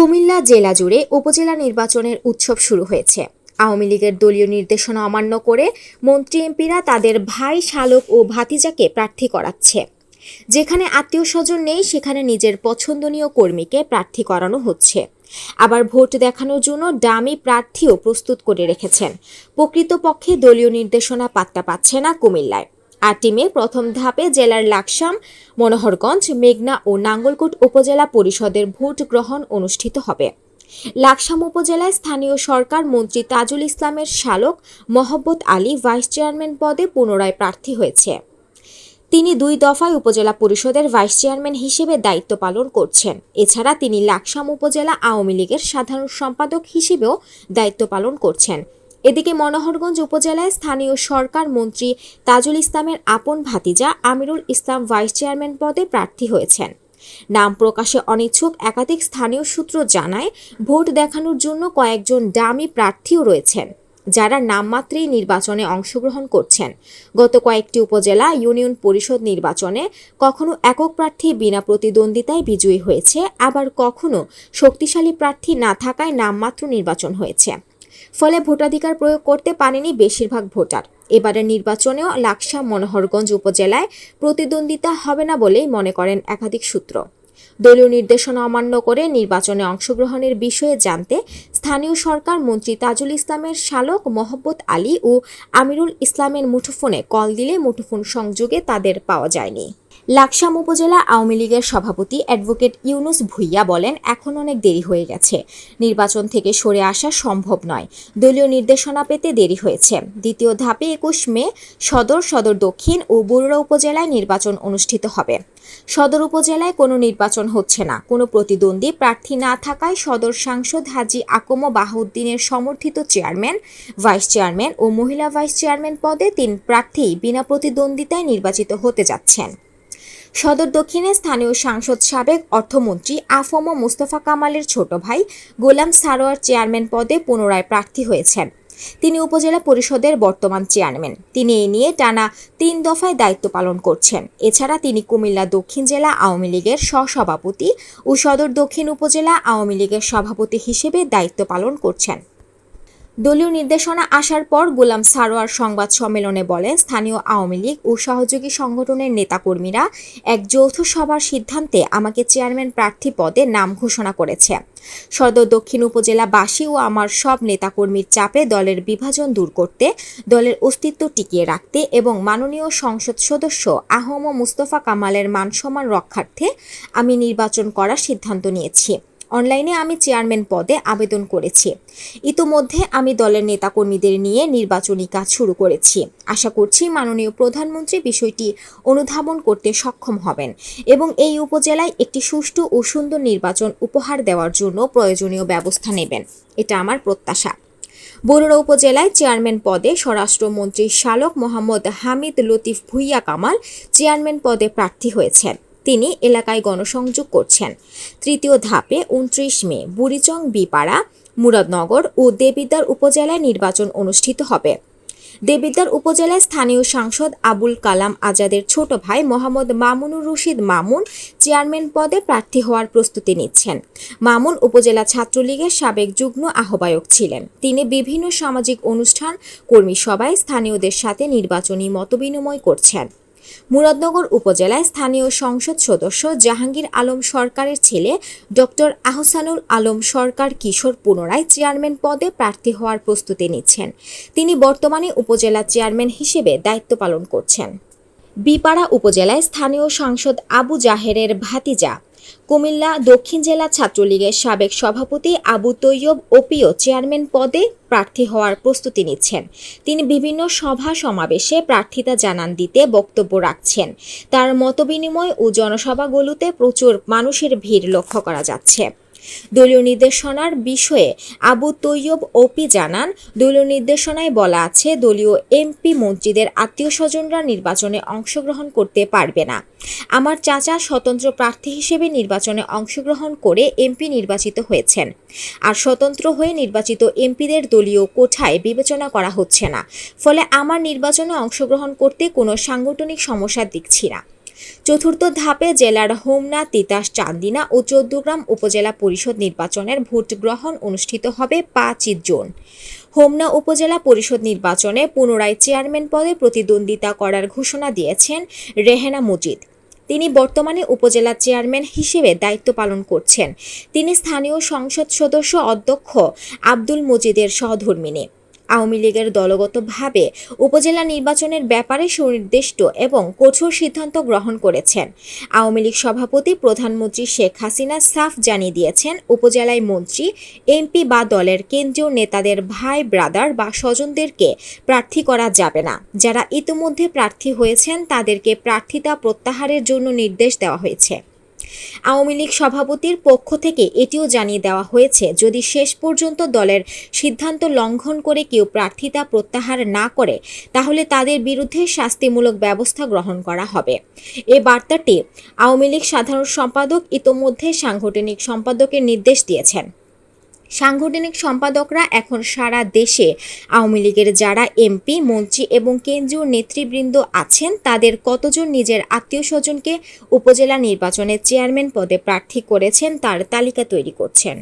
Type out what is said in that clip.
কুমিল্লা জেলা জুড়ে উপজেলা নির্বাচনের উৎসব শুরু হয়েছে। আওয়ামী লীগের দলীয় নির্দেশনা অমান্য করে মন্ত্রী এমপিরা তাদের ভাই শালক ও ভাতিজাকে প্রার্থী করাচ্ছে। যেখানে আত্মীয় স্বজন নেই, সেখানে নিজের পছন্দনীয় কর্মীকে প্রার্থী করানো হচ্ছে। আবার ভোট দেখানোর জন্য ডামি প্রার্থীও প্রস্তুত করে রেখেছেন। প্রকৃতপক্ষে দলীয় নির্দেশনা পাত্তা পাচ্ছে না কুমিল্লায়। আর টিমে প্রথম ধাপে জেলার লাকসাম, মনোহরগঞ্জ, মেঘনা ও নাঙ্গলকোট উপজেলা পরিষদের ভোট গ্রহণ অনুষ্ঠিত হবে। লাকসাম উপজেলায় স্থানীয় সরকার মন্ত্রী তাজুল ইসলামের শালক মহব্বত আলী ভাইস চেয়ারম্যান পদে পুনরায় প্রার্থী হয়েছে। তিনি দুই দফায় উপজেলা পরিষদের ভাইস চেয়ারম্যান হিসেবে দায়িত্ব পালন করছেন। এছাড়া তিনি লাকসাম উপজেলা আওয়ামী লীগের সাধারণ সম্পাদক হিসেবেও দায়িত্ব পালন করছেন। এদিকে মনোহরগঞ্জ উপজেলায় স্থানীয় সরকার মন্ত্রী তাজুল ইসলামের আপন ভাতিজা আমিরুল ইসলাম ভাইস চেয়ারম্যান পদে প্রার্থী হয়েছেন। নাম প্রকাশে অনিচ্ছুক একাধিক স্থানীয় সূত্র জানায় ভোট দেখানোর জন্য কয়েকজন ডামি প্রার্থীও রয়েছেন, যারা নামমাত্রেই নির্বাচনে অংশগ্রহণ করছেন। গত কয়েকটি উপজেলা ইউনিয়ন পরিষদ নির্বাচনে কখনো একক প্রার্থী বিনা প্রতিদ্বন্দ্বিতায় বিজয়ী হয়েছে, আবার কখনো শক্তিশালী প্রার্থী না থাকায় নামমাত্র নির্বাচন হয়েছে। ফলে ভোটাধিকার প্রয়োগ করতে পারেনি বেশিরভাগ ভোটার। এবারের নির্বাচনেও লাকসা মনোহরগঞ্জ উপজেলায় প্রতিদ্বন্দ্বিতা হবে না বলেই মনে করেন একাধিক সূত্র। দলীয় নির্দেশনা অমান্য করে নির্বাচনে অংশগ্রহণের বিষয়ে জানতে স্থানীয় সরকার মন্ত্রী তাজুল ইসলামের শালক মহব্বত আলী ও আমিরুল ইসলামের মুঠোফোনে কল দিলে মুঠোফোন সংযোগে তাদের পাওয়া যায়নি। লাকসাম উপজেলা আওয়ামী লীগের সভাপতি অ্যাডভোকেট ইউনুস ভুইয়া বলেন, এখন অনেক দেরি হয়ে গেছে। নির্বাচন থেকে সরে আসা সম্ভব নয়। দলীয় নির্দেশনা পেতে দেরি হয়েছে। দ্বিতীয় ধাপে একুশ মে, সদর সদর দক্ষিণ ও বরুড়া উপজেলায় নির্বাচন অনুষ্ঠিত হবে। সদর উপজেলায় কোনো নির্বাচন হচ্ছে না। কোনো প্রতিদ্বন্দ্বী প্রার্থী না থাকায় সদর সাংসদ হাজি আকম বাহাউদ্দিনের সমর্থিত চেয়ারম্যান, ভাইস চেয়ারম্যান ও মহিলা ভাইস চেয়ারম্যান পদে তিন প্রার্থী বিনা প্রতিদ্বন্দ্বিতায় নির্বাচিত হতে যাচ্ছেন। সদর দক্ষিণে স্থানীয় সাংসদ সাবেক অর্থমন্ত্রী আফম মুস্তফা কামালের ছোট ভাই গোলাম সারোয়ার চেয়ারম্যান পদে পুনরায় প্রার্থী হয়েছেন। তিনি উপজেলা পরিষদের বর্তমান চেয়ারম্যান। তিনি এ নিয়ে টানা তিন দফায় দায়িত্ব পালন করছেন। এছাড়া তিনি কুমিল্লা দক্ষিণ জেলা আওয়ামী লীগের সহসভাপতি ও সদর দক্ষিণ উপজেলা আওয়ামী লীগের সভাপতি হিসেবে দায়িত্ব পালন করছেন। দলীয় নির্দেশনা আসার পর গোলাম সারোয়ার সংবাদ সম্মেলনে বলেন, স্থানীয় আওয়ামী লীগ ও সহযোগী সংগঠনের নেতাকর্মীরা এক যৌথ সভার সিদ্ধান্তে আমাকে চেয়ারম্যান প্রার্থী পদে নাম ঘোষণা করেছে। সদর দক্ষিণ উপজেলাবাসী ও আমার সব নেতাকর্মীর চাপে দলের বিভাজন দূর করতে, দলের অস্তিত্ব টিকিয়ে রাখতে এবং মাননীয় সংসদ সদস্য আহম মুস্তফা কামালের মানসম্মান রক্ষার্থে আমি নির্বাচন করার সিদ্ধান্ত নিয়েছি। অনলাইনে আমি চেয়ারম্যান পদে আবেদন করেছি। ইতোমধ্যে আমি দলের নেতাকর্মীদের নিয়ে নির্বাচনী কাজ শুরু করেছি। আশা করছি মাননীয় প্রধানমন্ত্রী বিষয়টি অনুধাবন করতে সক্ষম হবেন এবং এই উপজেলায় একটি সুষ্ঠু ও সুন্দর নির্বাচন উপহার দেওয়ার জন্য প্রয়োজনীয় ব্যবস্থা নেবেন। এটা আমার প্রত্যাশা। বরুড়া উপজেলায় চেয়ারম্যান পদে স্বরাষ্ট্রমন্ত্রী শালক মোহাম্মদ হামিদ লতিফ ভুইয়া কামাল চেয়ারম্যান পদে প্রার্থী হয়েছেন। তিনি এলাকায় গণসংযোগ করছেন। তৃতীয় ধাপে উনত্রিশ মে, বুড়িচং বিপাড়া, মুরাদনগর ও দেবিদ্বার উপজেলায় নির্বাচন অনুষ্ঠিত হবে। দেবিদ্বার উপজেলায় স্থানীয় সাংসদ আবুল কালাম আজাদের ছোট ভাই মোহাম্মদ মামুনুর রশিদ মামুন চেয়ারম্যান পদে প্রার্থী হওয়ার প্রস্তুতি নিচ্ছেন। মামুন উপজেলা ছাত্রলীগের সাবেক যুগ্ম আহ্বায়ক ছিলেন। তিনি বিভিন্ন সামাজিক অনুষ্ঠান, কর্মী সভায় স্থানীয়দের সাথে নির্বাচনী মতবিনিময় করছেন। মুরাদনগর উপজেলায় স্থানীয় সংসদ সদস্য জাহাঙ্গীর আলম সরকারের ছেলে ডক্টর আহসানুল আলম সরকার কিশোর পুনরায় চেয়ারম্যান পদে প্রার্থী হওয়ার প্রস্তুতি নিচ্ছেন। তিনি বর্তমানে উপজেলা চেয়ারম্যান হিসেবে দায়িত্ব পালন করছেন। বিপাড়া উপজেলায় স্থানীয় সাংসদ আবু জাহেরের ভাতিজা কুমিল্লা দক্ষিণ জেলা ছাত্রলীগের সাবেক সভাপতি আবু তৈয়ব ওপিও চেয়ারম্যান পদে প্রার্থী হওয়ার প্রস্তুতি নিচ্ছেন। তিনি বিভিন্ন সভা সমাবেশে প্রার্থিতা জানান দিতে বক্তব্য রাখছেন। তার মতবিনিময় ও জনসভাগুলোতে প্রচুর মানুষের ভিড় লক্ষ্য করা যাচ্ছে। দলীয় নির্দেশনার বিষয়ে আবু তৈয়ব ওপি জানান, দলীয় নির্দেশনায় বলা আছে, দলীয় এমপি মন্ত্রীদের আত্মীয় স্বজনরা নির্বাচনে অংশগ্রহণ করতে পারবে না। আমার চাচা স্বতন্ত্র প্রার্থী হিসেবে নির্বাচনে অংশগ্রহণ করে এমপি নির্বাচিত হয়েছেন। আর স্বতন্ত্র হয়ে নির্বাচিত এমপিদের দলীয় কোঠায় বিবেচনা করা হচ্ছে না। ফলে আমার নির্বাচনে অংশগ্রহণ করতে কোনো সাংগঠনিক সমস্যা দেখছি না। চতুর্থ ধাপে জেলার হোমনা, তিতাস, চান্দিনা ও চৌদ্দগ্রাম উপজেলা পরিষদ নির্বাচনের ভোট গ্রহণ অনুষ্ঠিত হবে পাঁচই জুন। হোমনা উপজেলা পরিষদ নির্বাচনে পুনরায় চেয়ারম্যান পদে প্রতিদ্বন্দ্বিতা করার ঘোষণা দিয়েছেন রেহেনা মজিদ তিনি বর্তমানে উপজেলা চেয়ারম্যান হিসেবে দায়িত্ব পালন করছেন। তিনি স্থানীয় সংসদ সদস্য অধ্যক্ষ আব্দুল মজিদের সহধর্মিনী আওয়ামী লীগের দলগতভাবে উপজেলা নির্বাচনের ব্যাপারে সুনির্দিষ্ট এবং কঠোর সিদ্ধান্ত গ্রহণ করেছেন। আওয়ামী লীগ সভাপতি প্রধানমন্ত্রী শেখ হাসিনা সাফ জানিয়ে দিয়েছেন, উপজেলায় মন্ত্রী, এমপি বা দলের কেন্দ্রীয় নেতাদের ভাই, ব্রাদার বা স্বজনদেরকে প্রার্থী করা যাবে না। যারা ইতিমধ্যে প্রার্থী হয়েছেন, তাদেরকে প্রার্থিতা প্রত্যাহারের জন্য নির্দেশ দেওয়া হয়েছে। আওয়ামী লীগ সভাপতির পক্ষ থেকে এটিও জানিয়ে দেওয়া হয়েছে, যদি শেষ পর্যন্ত দলের সিদ্ধান্ত লঙ্ঘন করে কেউ প্রার্থিতা প্রত্যাহার না করে, তাহলে তাদের বিরুদ্ধে শাস্তিমূলক ব্যবস্থা গ্রহণ করা হবে। এ বার্তাটি আওয়ামী লীগ সাধারণ সম্পাদক ইতোমধ্যে সাংগঠনিক সম্পাদকের নির্দেশ দিয়েছেন। সাংগঠনিক সম্পাদকরা এখন সারা দেশে আওয়ামী লীগের যারা এমপি, মন্ত্রী এবং কেন্দ্রীয় নেতৃবৃন্দ আছেন, তাদের কতজন নিজের আত্মীয় স্বজনকে উপজেলা নির্বাচনে চেয়ারম্যান পদে প্রার্থী করেছেন তার তালিকা তৈরি করছেন।